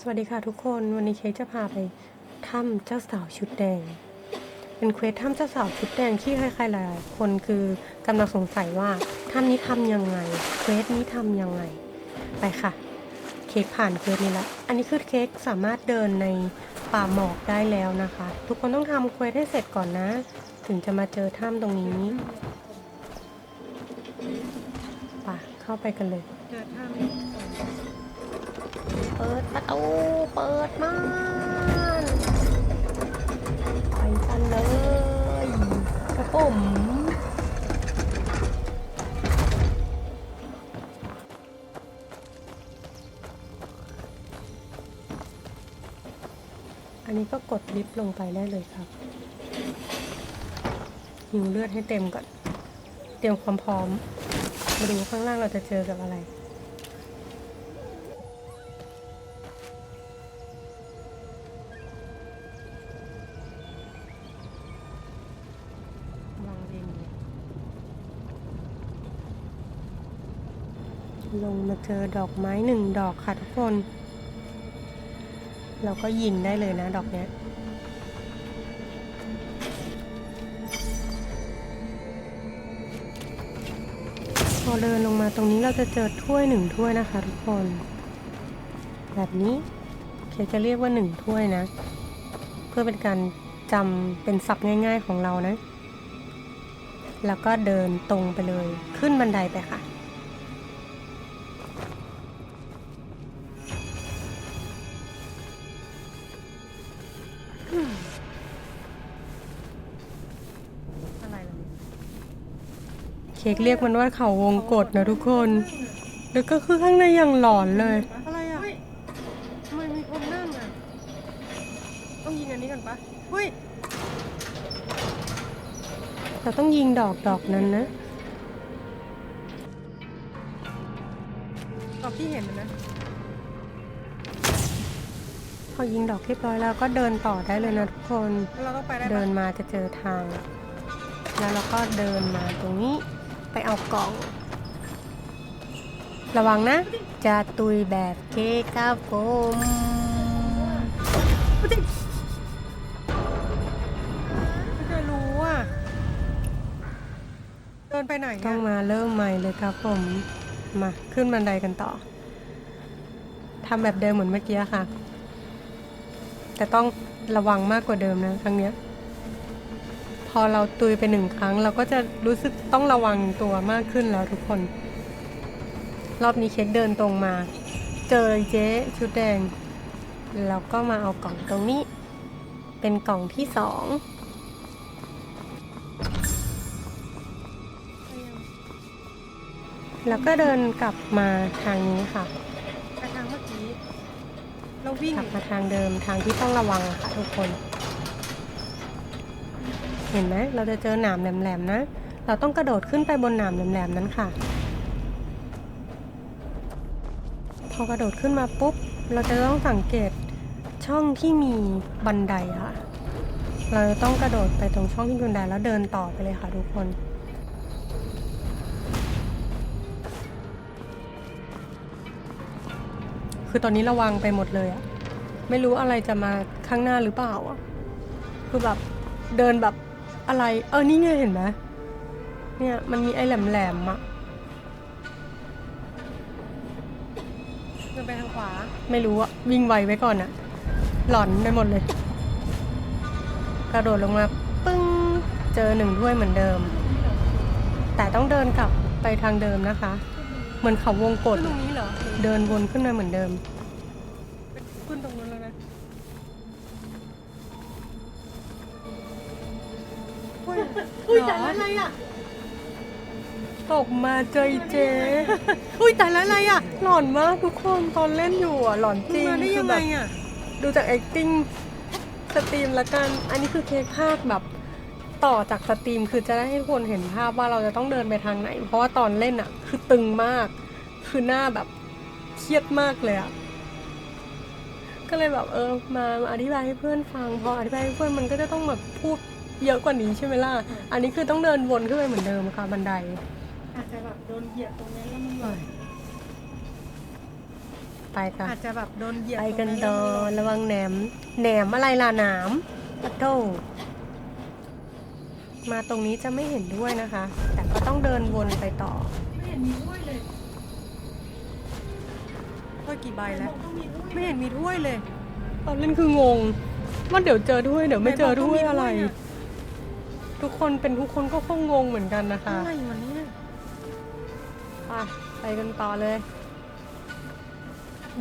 สวัสดีค่ะทุกคนวันนี้เค้กจะพาไปถ้ำเจ้าสาวชุดแดง เป็นเควสถ้ำเจ้าสาวชุดแดงที่ใครๆหลายคนคือกำลังสงสัยว่าถ้ำนี้ทำยังไงเควสนี้ทำยังไง ไปค่ะ เค้กผ่านเควสนี้แล้วอันนี้คือเค้กสามารถเดินในป่าหมอกได้แล้วนะคะ ทุกคนต้องทำเควสให้เสร็จก่อนนะ ถึงจะมาเจอถ้ำตรงนี้ไป่ะเข้าไปกันเลยเจอถ้ เปิดประตู เปิดม่านไปกันเลยกระผมอันนี้ก็กดลิฟต์ลงไปได้เลยครับหิวเลือดให้เต็มก่อน เตรียมความพร้อม มาดูข้างล่างเราจะเจอกับอะไร ลงมาเจอดอกไม้หนึ่งดอกค่ะทุกคน เราก็ยินได้เลยนะดอกเนี้ยพอเดินลงมาตรงนี้เราจะเจอถ้วยหนึ่งถ้วยนะคะทุกคน แบบนี้เคจะเรียกว่าหนึ่งถ้วยนะ เพื่อเป็นการจำเป็นศัพท์ง่ายๆของเรานะ แล้วก็เดินตรงไปเลยขึ้นบันไดไปค่ะ ค้กเรียกมันว่าเขาวงกฏนะทุกคน แล้วก็คือข้างในอย่างหลอนเลย อะไรอะทำไมมีคนนั่งอะ ต้องยิงอันนี้ก่อนปะเฮ้ยเราต้องยิงดอกดอกนั้นนะดอกที่เห็นนะ พอยิงดอกเรียบร้อยแล้วก็เดินต่อได้เลยนะทุกคน เราต้องไปได้ปะเดินมาจะเจอทาง แล้วเราก็เดินมาตรงนี้ ไปเอากล่อง ระวังนะ จะตุยแบบเค้กครับผมไม่ได้รู้อะ เดินไปไหนต้อะองมาเริ่มใหม่เลยครับผม มาขึ้นบันไดกันต่อทำแบบเดิมเหมือนเมื่อกี้ค่ะ แต่ต้องระวังมากกว่าเดิมนะครั้งเนี้ย พอเราตุยไปหนึ่งครั้ง เราก็จะรู้สึกต้องระวังตัวมากขึ้นแล้วทุกคน รอบนี้เค้กเดินตรงมา เจอเจ๊ชุดแดง แล้วก็มาเอากล่องตรงนี้ เป็นกล่องที่สองแล้วก็เดินกลับมาทางนี้ค่ะไปทางเมื่อกี้เราวิ่งกลับมาทางเดิมทางที่ต้องระวังอะค่ะทุกคน เห็นไหมเราจะเจอหนามแหลมๆนะ เราต้องกระโดดขึ้นไปบนหนามแหลมๆนั้นค่ะ พอกระโดดขึ้นมาปุ๊บ เราจะต้องสังเกตช่องที่มีบันไดค่ะ เราจะต้องกระโดดไปตรงช่องที่มีบันไดแล้วเดินต่อไปเลยค่ะทุกคนคือตอนนี้ระวังไปหมดเลยอะไม่รู้อะไรจะมาข้างหน้าหรือเปล่าอะคือแบบเดินแบบ อะไร เออ นี่ไงเห็นไหมเนี่ย มันมีไอ้แหลมๆอะเดินไปทางขวา ไม่รู้อะวิ่งไวไว้ก่อนอะหลอนไปหมดเลย กระโดดลงมา ปึ้ง เจอหนึ่งถ้วยเหมือนเดิม แต่ต้องเดินกลับไปทางเดิมนะคะ เหมือนเขาวงกขึ้ดนตรงนี้เหรอ เดินวนขึ้นมาเหมือนเดิม ขึ้นตรงนั้นแล้วนะ ยอุ้ยแต่ละอะไรอะ ตกมาเจอเจ อุ้ยแต่ละอะไรอะหลอนมากทุกคนตอนเล่นอยู่อะหลอนจริงมาได้คืยัองไงแบบอะ ดูจาก acting สตรีมละกัน อันนี้คือเค้กภาคแบบต่อจากสตรีมคือจะได้ให้คนเห็นภาพว่าเราจะต้องเดินไปทางไหน เพราะว่าตอนเล่นอะ คือตึงมาก คือหน้าแบบเครียดมากเลยอะ ก็เลยแบบเออมามาอธิบายให้เพื่อนฟัง พออธิบายให้เพื่อนมันก็จะต้องแบบพูด เยอะกว่านี้ใช่ไหมล่ะ อันนี้คือต้องเดินวนขึ้นไปเหมือนเดิมค่ะบันได อาจจะแบบโดนเหยียบตรงนี้แล้วมันแบบไปค่ะอาจจะแบบโดนเหยียบไปกันตรงต่อระวังแหนมแหนมอะไรล่ะหนามปะโตมาตรงนี้จะไม่เห็นด้วยนะคะ แต่ก็ต้องเดินวนไปต่อ ไม่เห็นมีถ้วยเลยถ้วยกี่ใบแล้ว ไม่เห็นมีถ้วยเลย ตอนเล่นคืองงว่าเดี๋ยวเจอด้วยเดี๋ยวไม่เจอด้วยอะไร ทุกคนเป็นทุกคนก็คงงงเหมือนกันนะคะอะไรวันนี้ไปไปกันต่อเลย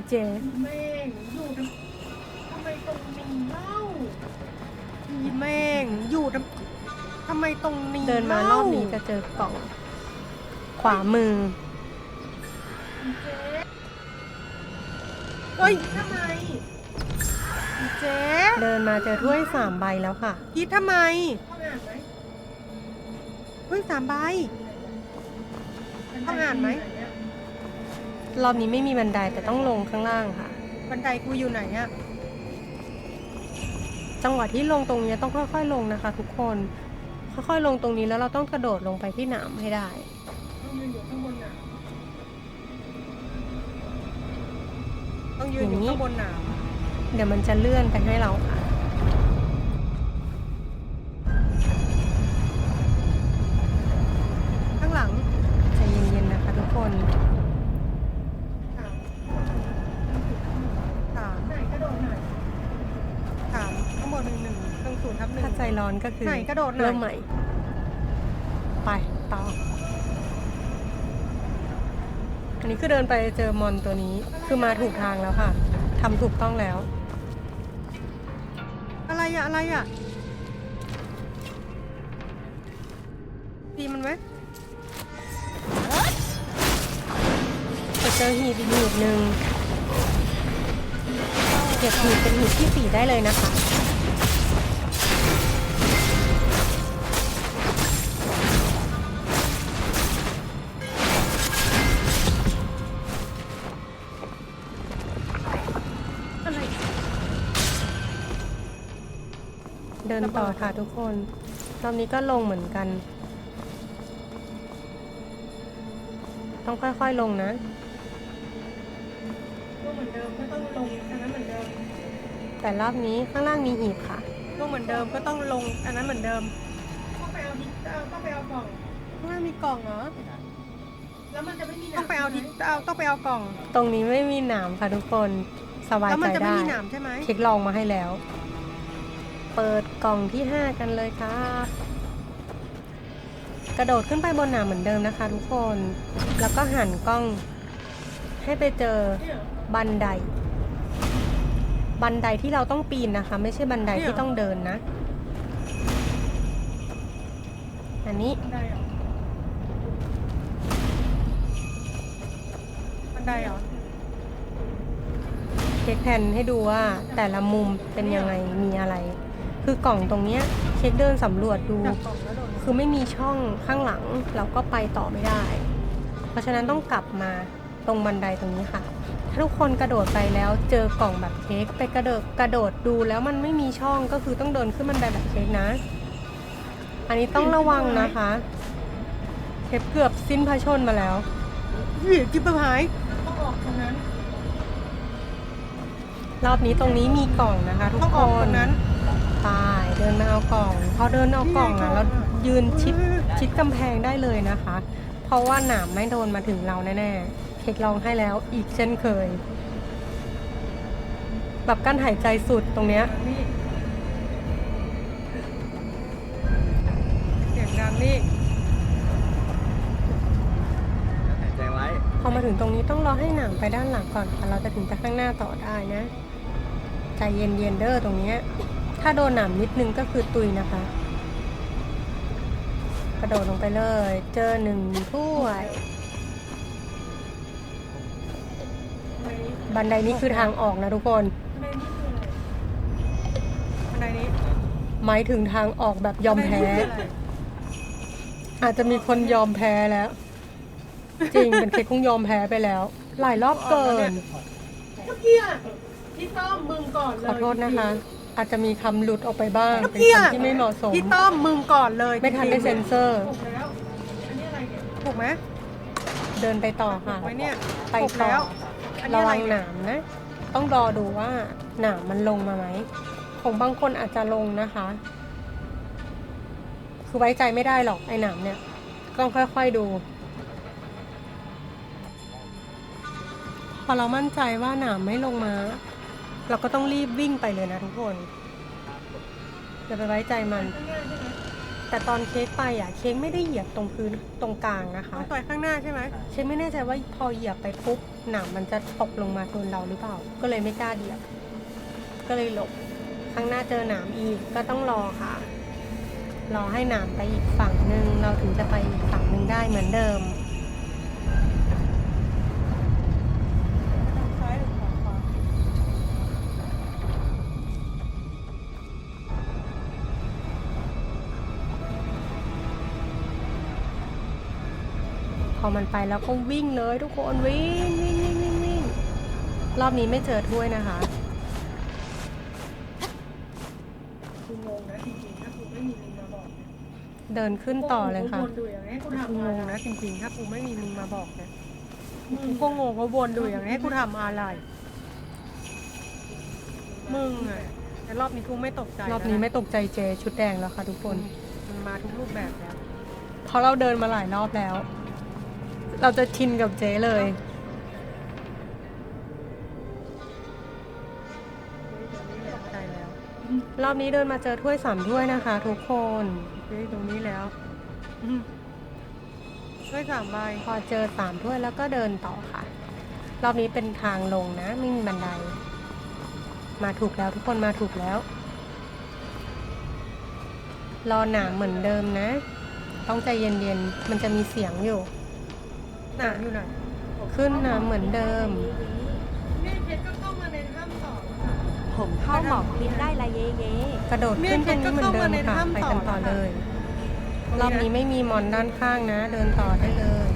เจแม่งอยู่ทำทำไมตรงนี้เล่าพี่แม่งอยู่ทำทำไมตรงนี้เดินมารอบนี้จะเจอกล่อง ขวามือเฮ้ยทำไมเจ๊เดินมาเจอถ้วยสามใบแล้วค่ะคิดทำไม เฮ้ยสามใบต้องอ่านไหมรอบนี้ไม่มีบันไดแต่ต้องลงข้างล่างค่ะ บันไดกูอยู่ไหนอะจังหวะที่ลงตรงนี้ต้องค่อยๆลงนะคะ ทุกคน ค่อยๆลงตรงนี้แล้วเราต้องกระโดดลงไปที่หนามให้ได้ต้องยืนอยู่ข้างบนหนามต้องยืนอยู่ข้างบนหนามเดี๋ยวมันจะเลื่อนไปให้เราค่ะ นะคะทุกคนสามไหนกระโดดหน่อยสามข้างบนหนึ่งหนึ่งเครื่องศูนย์ทับหนึ่ง ถ้าใจร้อนก็คือไหนกระโดดหน่อยเริ่มใหม่ ไปต่อ อันนี้คือเดินไปเจอมอนตัวนี้คือมาถูกทางแล้วค่ะทำถูกต้องแล้ว อะไรอะอะไรอะ เจอหีบอีกหีบหนึ่งเก็บหีบเป็นหีบที่สี่ได้เลยนะคะเดินต่อค่ะทุกคน รอบนี้ก็ลงเหมือนกัน ต้องค่อยๆลงนะ ก็เหมือนเดิมก็ต้องลงอันนั้นเหมือนเดิม แต่รอบนี้ข้างล่างมีหีบค่ะก็เหมือนเดิมก็ต้องลงอันนั้นเหมือนเดิมต้องไปเอาดิต้องไปเอากล่อง ข้างหน้ามีกล่องเหรอ แล้วมันจะไม่มีต้องไปเอาดิเอาต้องไปเอากล่อง ตรงนี้ไม่มีหนามค่ะทุกคนสบายแล้วมันใจจะไม่ได้ มีหนามใช่ไหมเช็คลองมาให้แล้ว เปิดกล่องที่ 5 กันเลยครับกระโดดขึ้นไปบนหนามเหมือนเดิมนะคะทุกคน แล้วก็หันกล้องให้ไปเจอ บันได บันไดที่เราต้องปีนนะคะ ไม่ใช่บันไดที่ต้องเดินนะ อันนี้ บันไดเหรอบันไดเหรอเช็คแผ่นให้ดูว่าแต่ละมุมเป็นยังไงมีอะไร คือกล่องตรงเนี้ยเช็คเดินสำรวจดู จับกล่องแล้วโดดคือไม่มีช่องข้างหลังเราก็ไปต่อไม่ได้ เพราะฉะนั้นต้องกลับมาตรงบันไดตรงนี้ค่ะ ถ้าทุกคนกระโดดไปแล้วเจอกล่องแบบเค้กไปกระโดดกระโดดดูแล้วมันไม่มีช่องก็คือต้องเดินขึ้นบันไดแบบเค้กนะ อันนี้ต้องระวังนะคะเทปเกือบสิ้นพระชนมาแล้วเหี้ยจิ๊บหายต้องออกตรงนั้น รอบนี้ตรงนี้มีกล่องนะคะ ทุกต้องคออกตรนงนั้นตายเดินมาเอากล่องพอเดินเอากล่องอะนี่ไงกล่องแล้วยืนชิดเออชิดกำแพงได้เลยนะคะ เพราะว่าหนามไม่โดนมาถึงเราแน่ๆเค้กลองให้แล้วอีกเช่นเคย แบบกั้นหายใจสุดตรงเนี้ยนี่เสียงดังนี่หายใจไว้ พอมาถึงตรงนี้ต้องรอให้หนามไปด้านหลังก่อนค่ะเราจะถึงจะข้างหน้าต่อได้นะ ใจเย็นเย็นๆเด้อตรงเนี้ยถ้าโดนหนามนิดนึงก็คือตุยนะคะ กระโดดลงไปเลย เจอหนึ่งถ้วย บันไดนี้คือทางออกนะทุกคน บันไดนี้หมายถึงทางออกแบบยอมแพ้บันไดนี้คืออะไรอาจจะมีคนยอมแพ้แล้ว จริงเป็นเค้กคงยอมแพ้ไปแล้ว หลายรอบเกิน เมื่อกี้อะพี่ต้อมมึงก่อนเลยขอโทษนะคะ อาจจะมีคำหลุดออกไปบ้างเมื่อเป็นกี้อะคำที่ไม่เหมาะสม พี่ต้อมมึงก่อนเลยไม่ทันได้เซ็นเซอร์ ถูกแล้วอันนี้อะไรเนี่ยถูกไหมเดินไปต่อค่ะไว้เนี่ยไปถูกต่อ แล้วอัน ระนี้อะไรวังหเนี่ยนามนะ ต้องรอดูว่าหนามมันลงมาไหมของบางคนอาจจะลงนะคะ คือไว้ใจไม่ได้หรอกไอ้หนามเนี่ย ต้องค่อยๆดู พอเรามั่นใจว่าหนามไม่ลงมา เราก็ต้องรีบวิ่งไปเลยนะทุกคนอย่าไปไว้ใจมัน ข้างหน้าใช่ไหมแต่ตอนเค้กไปอะเค้กไม่ได้เหยียบตรงพื้นตรงกลางนะคะ ต้องต่อยข้างหน้าใช่ไหมเค้กไม่แน่ใจว่าพอเหยียบไปปุ๊บหนามมันจะตกลงมาโดนเราหรือเปล่า ก็เลยไม่กล้าเหยียบ ก็เลยหลบข้างหน้าเจอหนามอีกก็ต้องรอค่ะ รอให้หนามไปอีกฝั่งหนึ่งเราถึงจะไปอีกฝั่งหนึ่งได้เหมือนเดิม อมันไปแล้วก็วิ่งเลยทุกคนวิ่งวิ่งวิ่งวิ่งวิ่งรอบนี้ไม่เจอถ้วยนะคะกูงงนะจริงๆถ้ากูไม่มีลิงมาบอกนะเดินขึ้นต่อเลยค่ะกูวนดูอย่างนี้กูกูทำงอะไรงนะนะจริงๆถ้ากูไม่มีมึงมาบอกนะกูก็งงว่าวนดูอย่างนี้กูทำอะไร มึงอะแต่รอบนี้กูไม่ตกใจรอบนี้ไม่ตกใจเจชุดแดงแล้วค่ะทุกคนมันมาทุกรูปแบบแล้ว เพราะเราเดินมาหลายรอบแล้ว เราจะชินกับเจเลยตกใจแล้วรอบนี้เดินมาเจอถ้วยสามถ้วยนะคะ ทุกคนเฮ้ยตรงนี้แล้วอืมช่วยสามใบพอเจอสามถ้วยแล้วก็เดินต่อค่ะ รอบนี้เป็นทางลงนะ ไม่มีบันได มาถูกแล้วทุกคนมาถูกแล้ว รอหนามเหมือนเดิมนะ ต้องใจเย็นๆ มันจะมีเสียงอยู่ หนามอยู่ไหนขึ้นน้ำเหมือนเดิมนี่เพชรก็เข้ามาในถ้ำต่อแล้วค่ะผมเข้าหมอกคลิปได้ละเย่เย่กระโดดขึ้นตรงนี้เหมือนเดิมค่ะไปกันต่อเลย รอบนี้ไม่มีมอนด้านข้างนะ เดินต่อได้เลย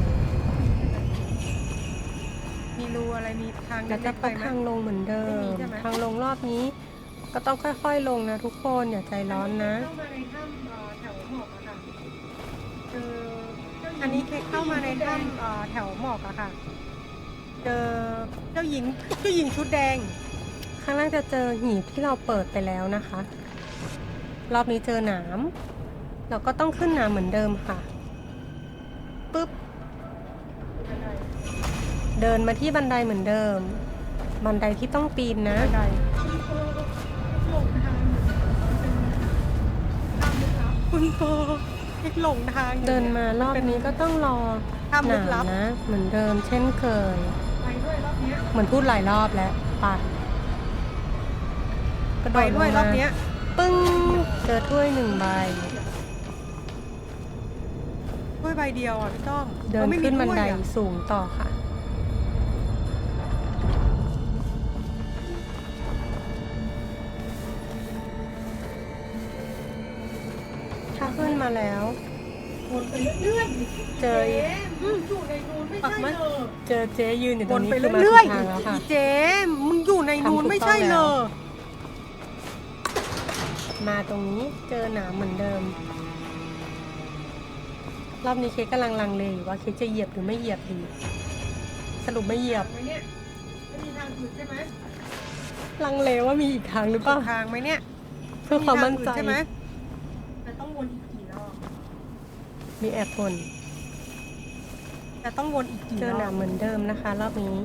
มีรูอะไรมีทางแล้วจะเล็กๆพไปบไหมทางลงเหมือนเดิไม่มีมใช่ไหมทางลงรอบนี้ ก็ต้องค่อยๆลงนะทุกคนอย่าใจร้อนนะ เข้ามาในถ้ำ อันนี้เค้เข้ามาในถ้ำเอ่อแถวหมอกอะค่ะ เจอเจ้าหญิงเจ้าหญิงชุดแดง ข้างล่างจะเจอหีบที่เราเปิดไปแล้วนะคะ รอบนี้เจอหนาม เราก็ต้องขึ้นหนามเหมือนเดิมค่ะปุ๊บ เดินมาที่บันไดเหมือนเดิม บันไดที่ต้องปีนนะ บันไดคุณโฟ เอ็กหลงทางอยู่เดินมารอบนี้ก็ต้องรอถ้ำหลึนากมลับนะ เหมือนเดิมเช่นเคย ไปด้วยรอบเนี้ยเหมือนพูดหลายรอบแล้วไปัดกระโดไปดลงด้วยรมาอบเนี้ยปึ้งเจอถ้วยหนึ่งใบด้วยใบเดียวอะพี่ต้อมเดินราไม่มีขึ้นบันไดถ้วยอะสูงต่อค่ะ มาแล้ว วนไปเรื่อยเจออีกๆมึงอยู่ในนูนไม่ปักใช่ไหมเลยเจอเจ๊ยืนอยู่ตวรงนนี้ไปคือมาเรื่อยถูกทางแล้วค่ะ ๆเจมส์มึงอยู่ในนูนทำถูกไม่ใช่ต้องเลแล้วยมาตรงนี้เจอหนามเหมือนเดิม รอบนี้เค้กกำลังลังเลอยู่ว่าเค้กจะเหยียบหรือไม่เหยียบดี สรุปไม่เหยียบไหมเนี่ยไม่มีทางอื่นใช่ไหมลังเลว่ามีอีกทางหรือเปล่าทางไหมเนี่ยเพื่อความมั่นใจไทงอื่ใช่ไหมแต่ต้องวนอีกกี่รอบ มีแอบคนแต่ต้องวนอีกกี่เจอรหอนาบมเหมือนเดิมนะคะ รอบนี้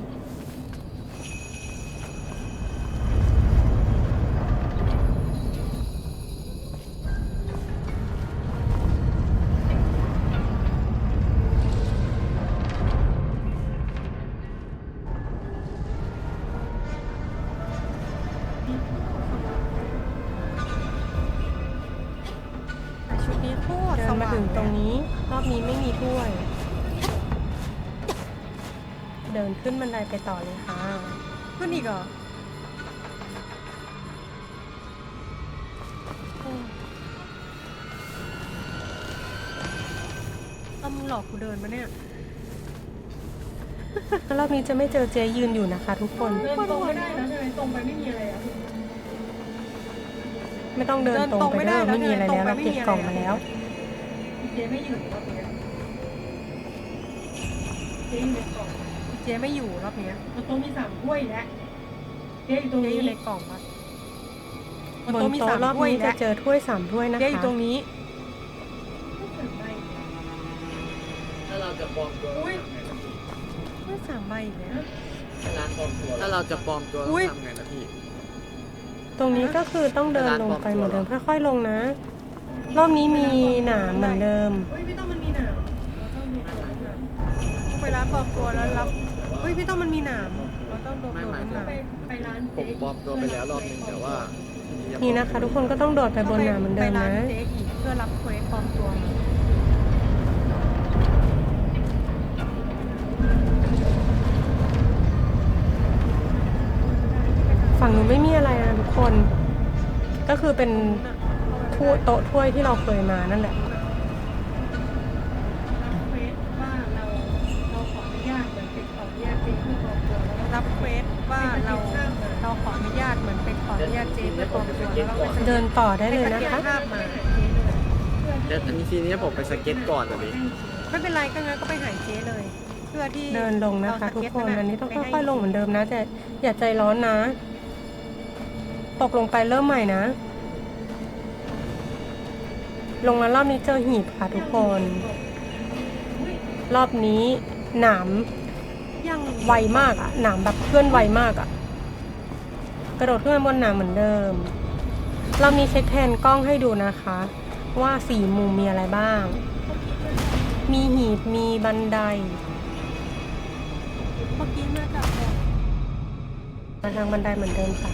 ตรงเลยนี้รอบนี้ไม่มีถ้วย เดินขึ้นบันไดไปต่อเลยค่ะ ขึ้นอีกเหรอเอามึงหลอกกูเดินมาเนี่ยรอบนี้จะไม่เจอเจยืนอยู่นะคะ ทุกคนเดินตรงไม่ได้นะใช่ไหมตรงไปไม่มีอะไรอะ ไม่ต้องเดินตรงไปเด้อไม่มีอะไรแล้วเราเก็บกล่องมาแล้ว เจ๊ไม่อยู่รอบเนี้ยเจ๊อยู่ในกล่องเเจ๊ไม่อยู่รอบเนี้ยมันต้องมีสามถ้วยแล้วเจ๊อยู่ตรงเจ๊นี้อยู่ในกล่องปะบนโต๊ะมีโต๊ะสามรอบถ้วยนี้จะแล้วเจอถ้วยสามถ้วยนะคะเจ๊อยู่ตรงนี้ถ้าเราจะปลอมตัวอุ้ยถ้วยสามใบอีกแล้ว ถ้าเราจะปลอมตัวอุ๊ต้ยองทำไงนะพี่ ตรงนี้ก็คือต้องเดินลงไปเหมือนเดิมค่อยๆลงนะ รอบนี้มีหนามเหมือนเดิม เฮ้ยพี่ต้องมันมีหนามเราต้องมีตัวหนามไปร้านปลอมตัวแล้วรับเฮ้ยพี่ต้องมันมีหนามเราต้องโดนไม่โดนหมายถึงหนามไปไปร้านผมปลอมตัวไปแล้วรอบนึงแต่ว่านี่นะคะ ทุกคนก็ต้องโดดไปบนหนามเหมือนเดิมไปร้านะนเจ๊อีกเพื่อรับเควสปลอมตัวมาฝั่งนู้นไม่มีอะไรนะทุกคน ก็คือเป็น ถ้วยโต๊ะถ้วยที่เราเคยมานั่นแหละเฟสว่าเราเราขออนุญาตเหมือนเป็นขออนุญาตเจ๊เพื่อปลอมตัวแล้วรับเควสว่าเราเราขออนุญาตเหมือนเป็นขออนุญาตเจ๊เพื่อปลอมตัวแล้วเราไปเดินต่อได้เลยสนะเก็ตคะภาพมาเดี๋ยวอันนี้ทีนี้ผมไปสเก็ตก่อนอะพี่ไม่เป็นไรก็งั้นก็ไปหาเจ๊เลย เพื่อที่เดินลงนะคะเอาทุกสเก็ตคนนั่นน่ะอันนี้ต้องไปให้ค่อยๆลงเหมือนเดิมนะแต่อย่าใจร้อนนะ ตกลงไปเริ่มใหม่นะ ลงมารอบนี้เจอหีบค่ะทุกคน รอบนี้หนามยังไวมากอะหนามแบบเคลื่อนไวมากอะกระโดดขึ้นมาบนหนามเหมือนเดิม รอบนี้เช็คแทนกล้องให้ดูนะคะ ว่าสี่มุมมีอะไรบ้าง มีหีบมีบันไดเมื่อกี้มาจากมาทางบันไดเหมือนเดิมค่ะ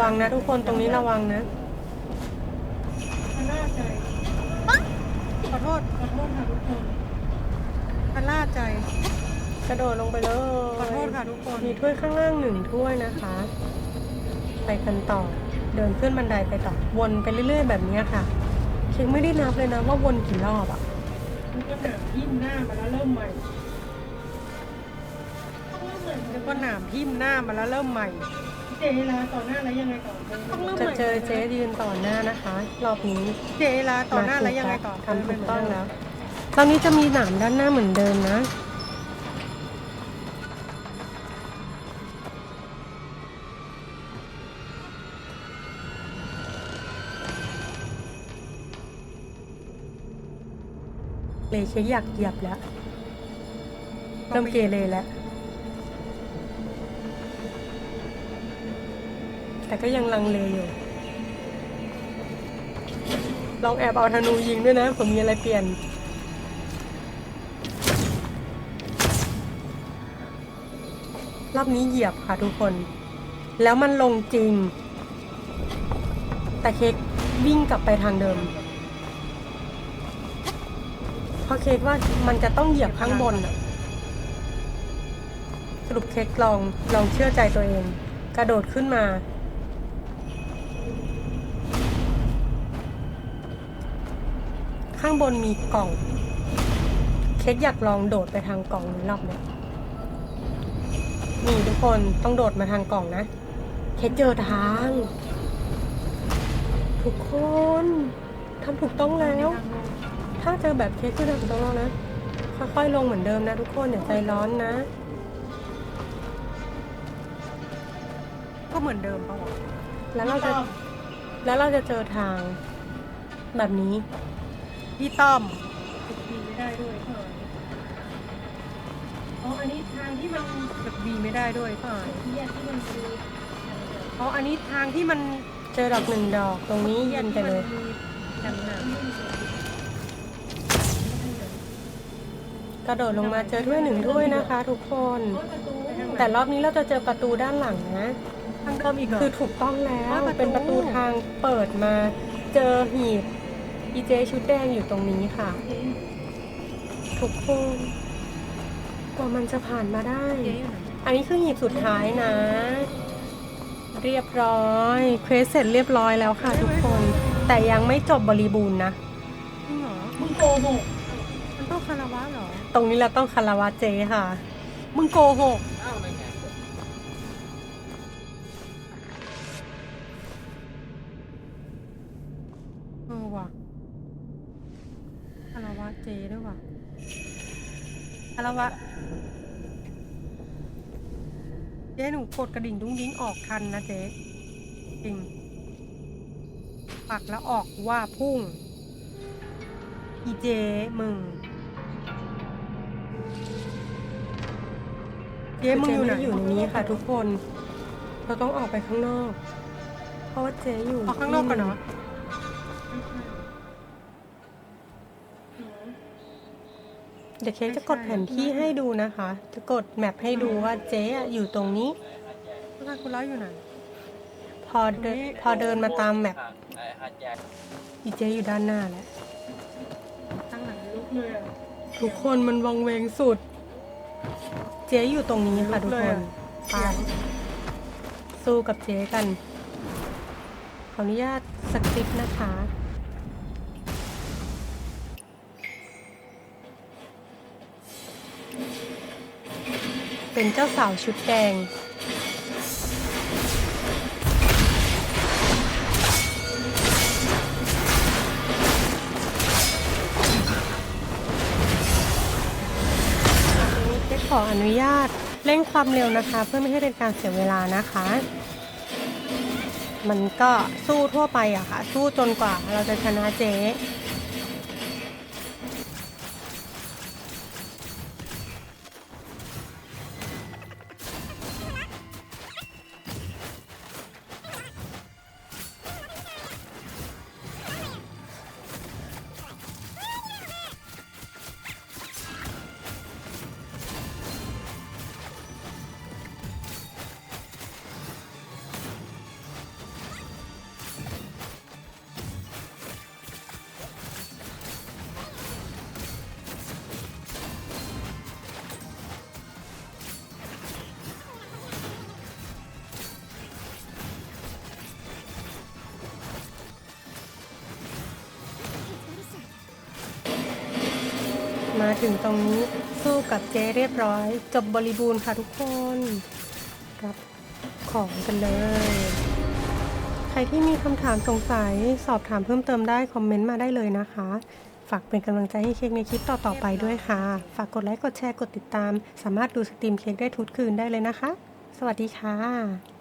วก็ระวังนะทุกคนตรงนี้ระวังนะมันน่าใจ ขอโทษ ขอโทษค่ะทุกคนพันล่าใจ กระโดดลงไปเลยขอโทษค่ะทุกคน มีถ้วยข้างล่างหนึ่งถ้วยนะคะ ไปกันต่อ เดินขึ้นบันไดไปต่อ วนไปเรื่อย ๆ แบบนี้ค่ะ เช็คไม่ได้นับเลยนะว่าวนกี่รอบอะมันก็หนามยิ้มหน้ามาแล้วเริ่มใหม่แล้วก็หนามทิ่มหน้ามาแล้วเริ่มใหม่ เจ๊ลาต่อหน้าแล้วยังไงต่อต้องเริ่มจะใหม่เจอเจ๊ยืนต่อหน้านะคะ รอบนี้เจลาต่อหน้าแล้วยังไงต่อทำถูกต้องแล้ว ตอนนี้จะมีหนามด้านหน้าเหมือนเดิมนะ เลยเช็คอยากเหยียบแล้วเริ่มเกเรแล้ว แต่ก็ยังลังเลอยู่ ลองแอบเอาธนูยิงด้วยนะผมมีอะไรเปลี่ยน รอบนี้เหยียบค่ะทุกคน แล้วมันลงจริง แต่เค้กวิ่งกลับไปทางเดิม เพราะเค้กว่ามันจะต้องเหยียบข้างบนอะสรุปเค้กลองลองเชื่อใจตัวเอง กระโดดขึ้นมา ข้างบนมีกล่อง เค้กอยากลองโดดไปทางกล่องนี้รอบเนี้ยนี่ทุกคนต้องโดดมาทางกล่องนะ เค้กเจอทาง ทุกคนทำถูกต้องแล้ว ถ้าเจอแบบเค้กคือทำถูกต้องแล้วนะ ค่อยๆลงเหมือนเดิมนะทุกคนอย่าใจร้อนนะ ก็เหมือนเดิมปะวะแล้วเราจะแล้วเราจะเจอทางแบบนี้ พี่ต้อมติดดีไม่ได้ด้วยเท่าไหร่อ๋ออันนี้ทางที่มันแบบวีไม่ได้ด้วยป่ายเทียที่มันคือเพราะอันนี้ทางที่มันเจอดอกหนึ่งดอกตรงนี้ยิงไปเลยหนังหนามกระโดดลงมาเจอถ้วยหนึ่งถ้วยนะคะ ทุกคน แต่รอบนี้เราจะเจอประตูด้านหลังนะทางเดิมอีกเหรอคือถูกต้องแล้วว่าประตูเป็นประตูทางเปิดมา เจอหีบ อีเจชุดแดงอยู่ตรงนี้ค่ะ ทุกคนกว่ามันจะผ่านมาได้เจ๊อยู่ไหนอันนี้คือหีบสุดท้ายนะ เรียบร้อยเควสเสร็จเรียบร้อยแล้วค่ะทุกคน แต่ยังไม่จบบริบูรณ์นะจริงเหรอมึงโกหกมันต้องคาราวะเหรอ ตรงนี้เราต้องคารวะเจค่ะ มึงโกหกอ้าว นั่นไงอะไรวะเจ๊หนูกดกระดิ่งดุ้งดิ้งออกทันนะเจ๊จริงปักแล้วออกว่าพุ่ง อีเจมึง เจ๊มึงอยู่ไหนเจ๊ไม่ได้อยู่ในนี้ค่ะทุกคน เราต้องออกไปข้างนอก เพราะว่าเจ๊อยู่ออกข้างนอกก่อนเนาะ เดี๋ยวเค้กจะกดแผนที่ให้ดูนะคะ จะกดแมปให้ดูว่าเจ๊อะอยู่ตรงนี้ทุกท่านคุณเล่าอยู่ไหน พอเดินพอเดินมาตามแมปไอ้ฮัทแยกอีเจ๊อยู่ด้านหน้าแล้วตั้งหลังลุกเลยอะทุกคนมันวังเวงสุด เจ๊อยู่ตรงนี้ค่ะทุกคนไปสู้กับเจ๊กัน ขออนุญาตสคริปต์นะคะ เป็นเจ้าสาวชุดแดงเจ๊ขออนุญาตเร่งความเร็วนะคะ เพื่อไม่ให้เป็นการเสียเวลานะคะ มันก็สู้ทั่วไปอะค่ะ สู้จนกว่าเราจะชนะเจ๊ ถึงตรงนี้สู้กับเจ๊เรียบร้อย จบบริบูรณ์ค่ะทุกคนรับของกันเลย ใครที่มีคำถามสงสัยสอบถามเพิ่มเติมได้ คอมเมนต์มาได้เลยนะคะ ฝากเป็นกำลังใจให้เค้กในคลิปต่อ ๆ ไปด้วยค่ะ ฝากกดไลค์ กดแชร์ กดติดตาม สามารถดูสตรีมเค้กได้ทุกคืนได้เลยนะคะ สวัสดีค่ะ